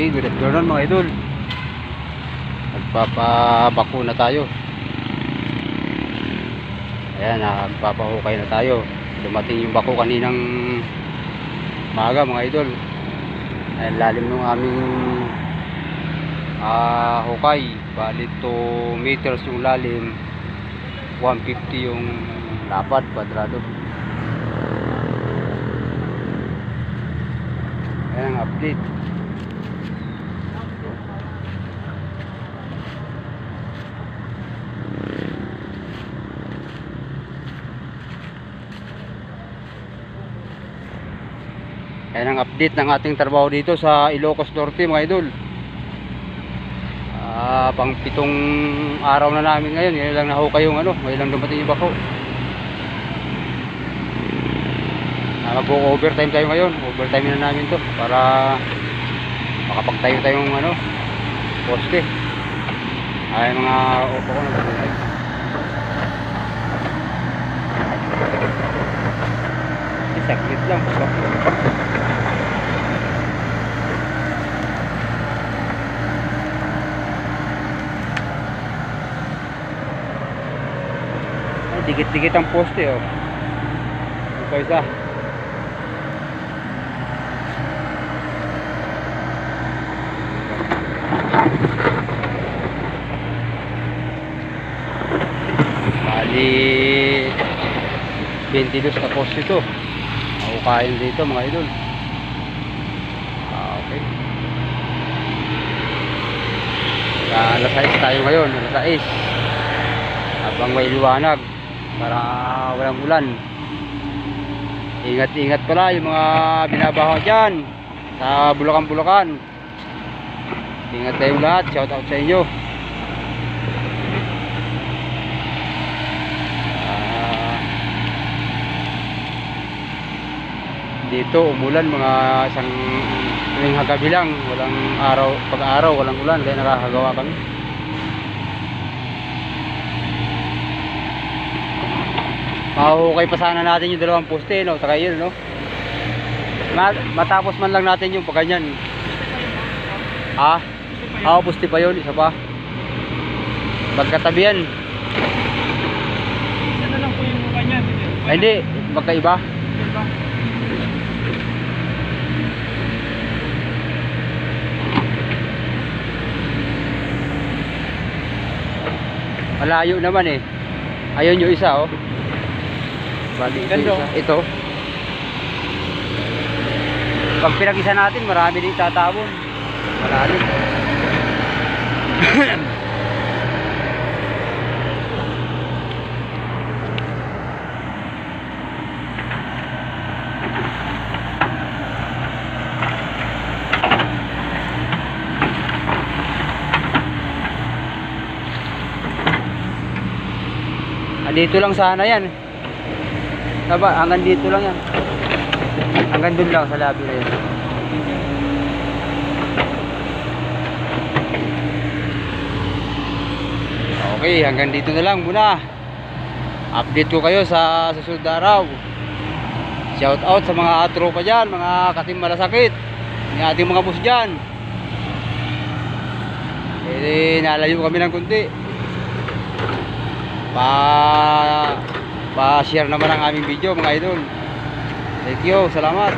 Okay, good afternoon mga idol. Nagpapabakuna tayo. Ayan, nagpapahukay na tayo. Dumating yung bako kaninang maga mga idol. Ayan, lalim ng aming ah hukay. Bali 2 meters yung lalim. 150 yung lapad, kwadrado. Ayan update. Ayan ang update ng ating trabaho dito sa Ilocos Norte mga idol. Ah, pang pitong araw na namin ngayon. Ngayon lang nahukay yung ano, ngayon lang dumating yung bako. Ah, Mag-overtime tayo ngayon. Overtime na namin to para makapagtayo tayong ano, poste. Ay mga opo ko na Sakit lang. Ay, dikit-dikit ang poste oh. Ito isa. Bali 22 na poste ito. Mahukain dito mga idol. Ah, okay. Sa alas 6 tayo ngayon, alas 6 habang may liwanag para walang ulan. Ingat-ingat pala yung mga binabaho dyan sa Bulacan-Bulacan. Ingat kayong lahat. Shout out sa inyo. Ah, dito umulan mga isang tuwing hagabi lang walang araw pag araw walang ulan. Kaya nakakagawa kami Mahukay pa sana natin yung dalawang poste, no? Saka yun, no? Ma matapos man lang natin yung pagganyan. Ha? Ah, poste pa yun, isa pa. Magkatabi yan. Isa na lang po yung niya. Ay, hindi, magkaiba. Malayo naman eh. Ayun yung isa, oh. Bali, ito, isa. ito. Pag pinag-isa natin, marami din tatawon. Ah, dito lang sana yan. Taba, hanggang dito lang yan. Hanggang dun lang sa labi na yan. Okay, hanggang dito na lang muna. Update ko kayo sa susunod na araw. Shout out sa mga tropa dyan, mga katim malasakit. Yung ating mga boss dyan. Eh, nalayo kami ng kunti pa pa-share naman ang aming video mga idol. Thank you, salamat.